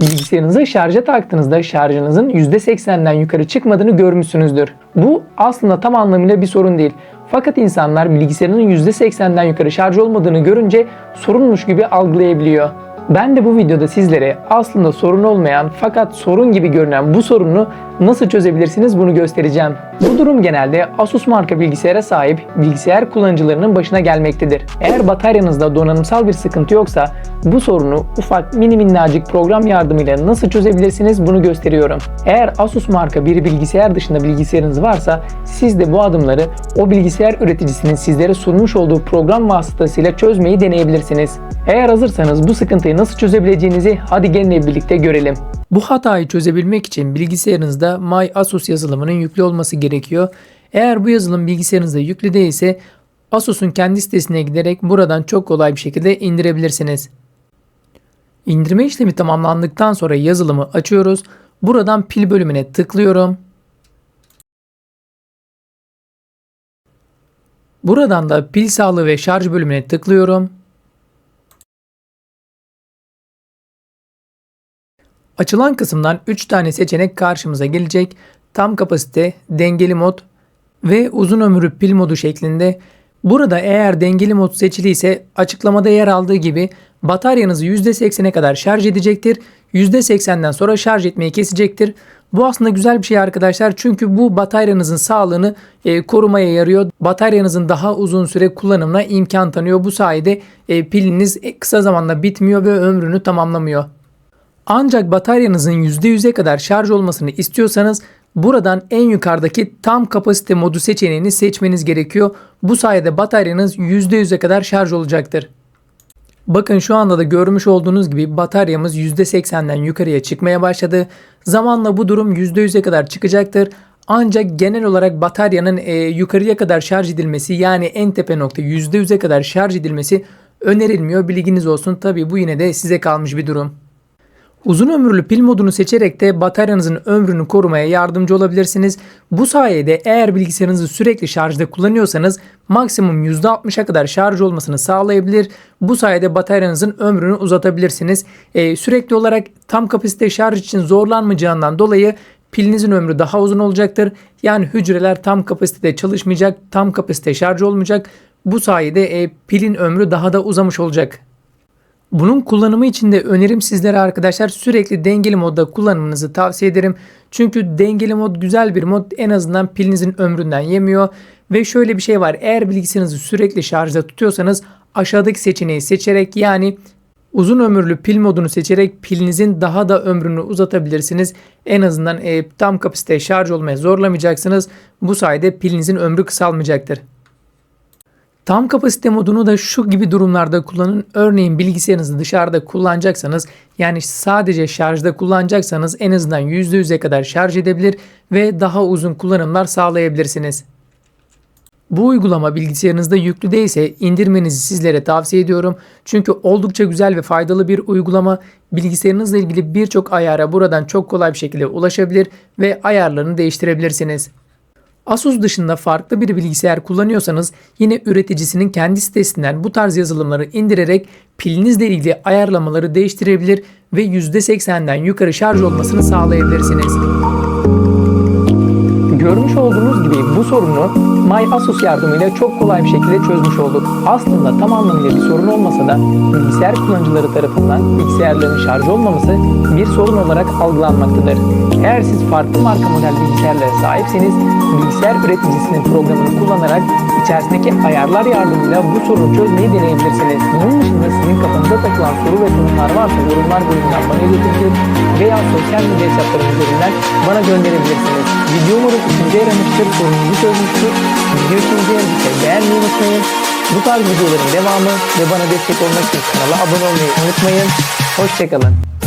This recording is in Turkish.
Bilgisayarınızı şarja taktığınızda şarjınızın %80'den yukarı çıkmadığını görmüşsünüzdür. Bu aslında tam anlamıyla bir sorun değil. Fakat insanlar bilgisayarının %80'den yukarı şarj olmadığını görünce sorunmuş gibi algılayabiliyor. Ben de bu videoda sizlere aslında sorun olmayan fakat sorun gibi görünen bu sorunu nasıl çözebilirsiniz bunu göstereceğim. Bu durum genelde Asus marka bilgisayara sahip bilgisayar kullanıcılarının başına gelmektedir. Eğer bataryanızda donanımsal bir sıkıntı yoksa bu sorunu ufak mini minnacık program yardımıyla nasıl çözebilirsiniz bunu gösteriyorum. Eğer Asus marka bir bilgisayar dışında bilgisayarınız varsa siz de bu adımları o bilgisayar üreticisinin sizlere sunmuş olduğu program vasıtasıyla çözmeyi deneyebilirsiniz. Eğer hazırsanız bu sıkıntıyı nasıl çözebileceğinizi hadi gelin birlikte görelim. Bu hatayı çözebilmek için bilgisayarınızda My Asus yazılımının yüklü olması gerekiyor. Eğer bu yazılım bilgisayarınızda yüklü değilse Asus'un kendi sitesine giderek buradan çok kolay bir şekilde indirebilirsiniz. İndirme işlemi tamamlandıktan sonra yazılımı açıyoruz. Buradan pil bölümüne tıklıyorum. Buradan da pil sağlığı ve şarj bölümüne tıklıyorum. Açılan kısımdan 3 tane seçenek karşımıza gelecek. Tam kapasite, dengeli mod ve uzun ömürlü pil modu şeklinde. Burada eğer dengeli mod seçiliyse açıklamada yer aldığı gibi bataryanızı %80'e kadar şarj edecektir. %80'den sonra şarj etmeyi kesecektir. Bu aslında güzel bir şey arkadaşlar çünkü bu bataryanızın sağlığını e, korumaya yarıyor. Bataryanızın daha uzun süre kullanımına imkan tanıyor. Bu sayede e, piliniz kısa zamanda bitmiyor ve ömrünü tamamlamıyor. Ancak bataryanızın %100'e kadar şarj olmasını istiyorsanız buradan en yukarıdaki tam kapasite modu seçeneğini seçmeniz gerekiyor. Bu sayede bataryanız %100'e kadar şarj olacaktır. Bakın şu anda da görmüş olduğunuz gibi bataryamız %80'den yukarıya çıkmaya başladı. Zamanla bu durum %100'e kadar çıkacaktır. Ancak genel olarak bataryanın e, yukarıya kadar şarj edilmesi yani en tepe nokta %100'e kadar şarj edilmesi önerilmiyor. Bilginiz olsun. Tabi bu yine de size kalmış bir durum. Uzun ömürlü pil modunu seçerek de bataryanızın ömrünü korumaya yardımcı olabilirsiniz. Bu sayede eğer bilgisayarınızı sürekli şarjda kullanıyorsanız maksimum %60'a kadar şarj olmasını sağlayabilir. Bu sayede bataryanızın ömrünü uzatabilirsiniz. Ee, sürekli olarak tam kapasite şarj için zorlanmayacağından dolayı pilinizin ömrü daha uzun olacaktır. Yani hücreler tam kapasitede çalışmayacak, tam kapasite şarj olmayacak. Bu sayede e, pilin ömrü daha da uzamış olacak. Bunun kullanımı için de önerim sizlere arkadaşlar sürekli dengeli modda kullanmanızı tavsiye ederim. Çünkü dengeli mod güzel bir mod en azından pilinizin ömründen yemiyor. Ve şöyle bir şey var eğer bilgisayarınızı sürekli şarjda tutuyorsanız aşağıdaki seçeneği seçerek yani uzun ömürlü pil modunu seçerek pilinizin daha da ömrünü uzatabilirsiniz. En azından e, tam kapasite şarj olmaya zorlamayacaksınız. Bu sayede pilinizin ömrü kısalmayacaktır. Tam kapasite modunu da şu gibi durumlarda kullanın. Örneğin bilgisayarınızı dışarıda kullanacaksanız yani sadece şarjda kullanacaksanız en azından %100'e kadar şarj edebilir ve daha uzun kullanımlar sağlayabilirsiniz. Bu uygulama bilgisayarınızda yüklü değilse indirmenizi sizlere tavsiye ediyorum. Çünkü oldukça güzel ve faydalı bir uygulama. Bilgisayarınızla ilgili birçok ayara buradan çok kolay bir şekilde ulaşabilir ve ayarlarını değiştirebilirsiniz. Asus dışında farklı bir bilgisayar kullanıyorsanız yine üreticisinin kendi sitesinden bu tarz yazılımları indirerek pilinizle ilgili ayarlamaları değiştirebilir ve %80'den yukarı şarj olmasını sağlayabilirsiniz. Görmüş olduğunuz gibi bu sorunu My Asus yardımıyla çok kolay bir şekilde çözmüş olduk. Aslında tam anlamıyla bir sorun olmasa da bilgisayar kullanıcıları tarafından bilgisayarların şarj olmaması bir sorun olarak algılanmaktadır. Eğer siz farklı marka model bilgisayarlara sahipseniz bilgisayar üreticisinin programını kullanarak içerisindeki ayarlar yardımıyla bu sorunu çözmeyi deneyebilirsiniz. Bunun dışında sizin kafanıza takılan soru ve sorunlar varsa yorumlar bölümünden bana iletebilir veya sosyal medya hesaplarım üzerinden bana gönderebilirsiniz. Video umarım ikinci yaramıştır, sorununuzu çözmüştür. Video ikinci yaramıştır, beğenmeyi unutmayın. Bu tarz videoların devamı ve bana destek olmak için kanala abone olmayı unutmayın. Hoşçakalın.